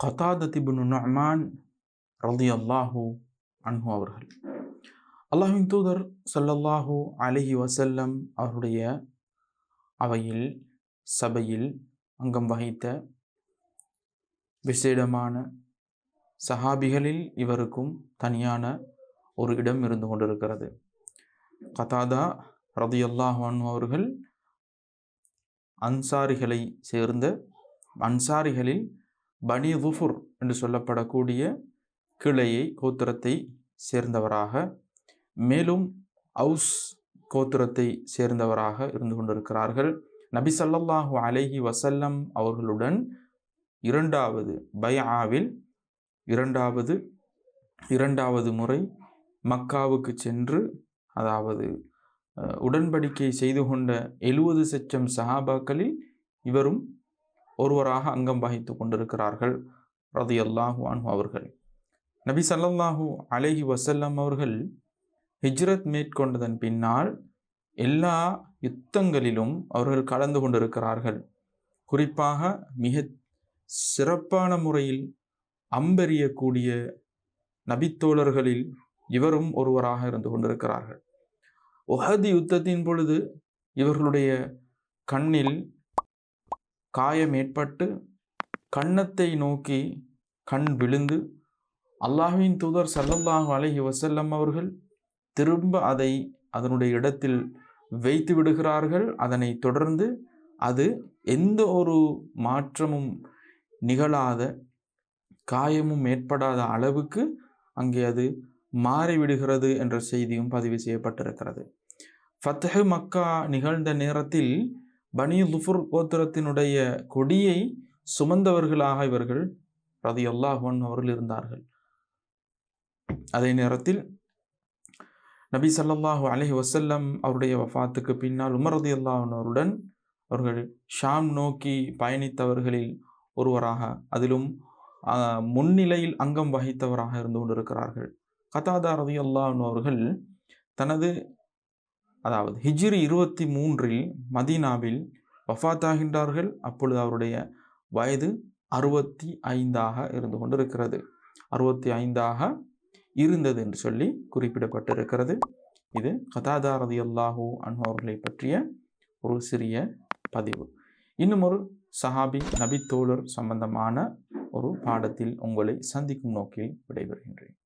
கதாதத்திபுன் நஹ்மான் ரதி அல்லாஹூ அன்ஹு அவர்கள். அல்லாஹின் தூதர் ஸல்லல்லாஹு அலஹி வசல்லம் அவருடைய அவையில் சபையில் அங்கம் வகித்த விசேடமான சஹாபிகளில் இவருக்கும் தனியான ஒரு இடம் இருந்து கொண்டிருக்கிறது. கதாதா ரதியல்லாஹு அன்ஹு அவர்கள் அன்சாரிகளை சேர்ந்த அன்சாரிகளில் பனி துஃபுர் என்று சொல்லப்படக்கூடிய கிளையை கோத்திரத்தை சேர்ந்தவராக மேலும் அவுஸ் கோத்திரத்தை சேர்ந்தவராக இருந்து கொண்டிருக்கிறார்கள். நபி சல்லாஹு அலஹி வசல்லம் அவர்களுடன் இரண்டாவது பயாவில் இரண்டாவது இரண்டாவது முறை மக்காவுக்கு சென்று அதாவது உடன்படிக்கை செய்து கொண்ட எழுபது சச்சம் சஹாபாக்களில் இவரும் ஒருவராக அங்கம் வகித்து கொண்டிருக்கிறார்கள். ரதியல்லாஹு அன்ஹு அவர்கள். நபி சல்லல்லாஹு அலைஹி வசல்லம் அவர்கள் ஹிஜ்ரத் மேற்கொண்டதன் பின்னால் எல்லா யுத்தங்களிலும் அவர்கள் கலந்து கொண்டிருக்கிறார்கள். குறிப்பாக மிக சிறப்பான முறையில் அம்பெறியக்கூடிய நபித்தோழர்களில் இவரும் ஒருவராக இருந்து கொண்டிருக்கிறார்கள். உஹதி யுத்தத்தின் பொழுது இவர்களுடைய கண்ணில் காயம் ஏற்பட்டு கன்னத்தை நோக்கி கண் விழுந்து அல்லாஹுவின் தூதர் சல்லல்லாஹு அலஹி வசல்லம் அவர்கள் திரும்ப அதை அதனுடைய இடத்தில் வைத்து விடுகிறார்கள். அதனை தொடர்ந்து அது எந்த ஒரு மாற்றமும் நிகழாத காயமும் ஏற்படாத அளவுக்கு அங்கே அது மாறிவிடுகிறது என்ற செய்தியும் பதிவு செய்யப்பட்டிருக்கிறது. ஃபத்ஹு மக்கா நிகழ்ந்த நேரத்தில் பனி லுஃபுர் கோத்திரத்தினுடைய கொடியை சுமந்தவர்களாக இவர்கள் ரதி அல்லாஹன் அவர்கள் இருந்தார்கள். அதே நேரத்தில் நபி ஸல்லல்லாஹு அலஹி வசல்லம் அவருடைய வஃபாத்துக்கு பின்னால் உமர் ரதி அவருடன் அவர்கள் ஷாம் நோக்கி பயணித்தவர்களில் ஒருவராக அதிலும் முன்னிலையில் அங்கம் வகித்தவராக இருந்து கொண்டிருக்கிறார்கள். கதாதா ரதி அவர்கள் தனது அதாவது ஹிஜ்ரி இருபத்தி மூன்றில் மதீனாவில் வஃத்தாகின்றார்கள். அப்பொழுது அவருடைய வயது அறுபத்தி ஐந்தாக இருந்து கொண்டிருக்கிறது. அறுபத்தி ஐந்தாக இருந்தது என்று சொல்லி குறிப்பிடப்பட்டிருக்கிறது. இது கதாதாரதி அல்லாஹூ அவர்களை பற்றிய ஒரு சிறிய பதிவு. இன்னும் ஒரு சஹாபி நபித்தோழர் சம்பந்தமான ஒரு பாடத்தில் உங்களை சந்திக்கும் நோக்கில் விடைபெறுகின்றேன்.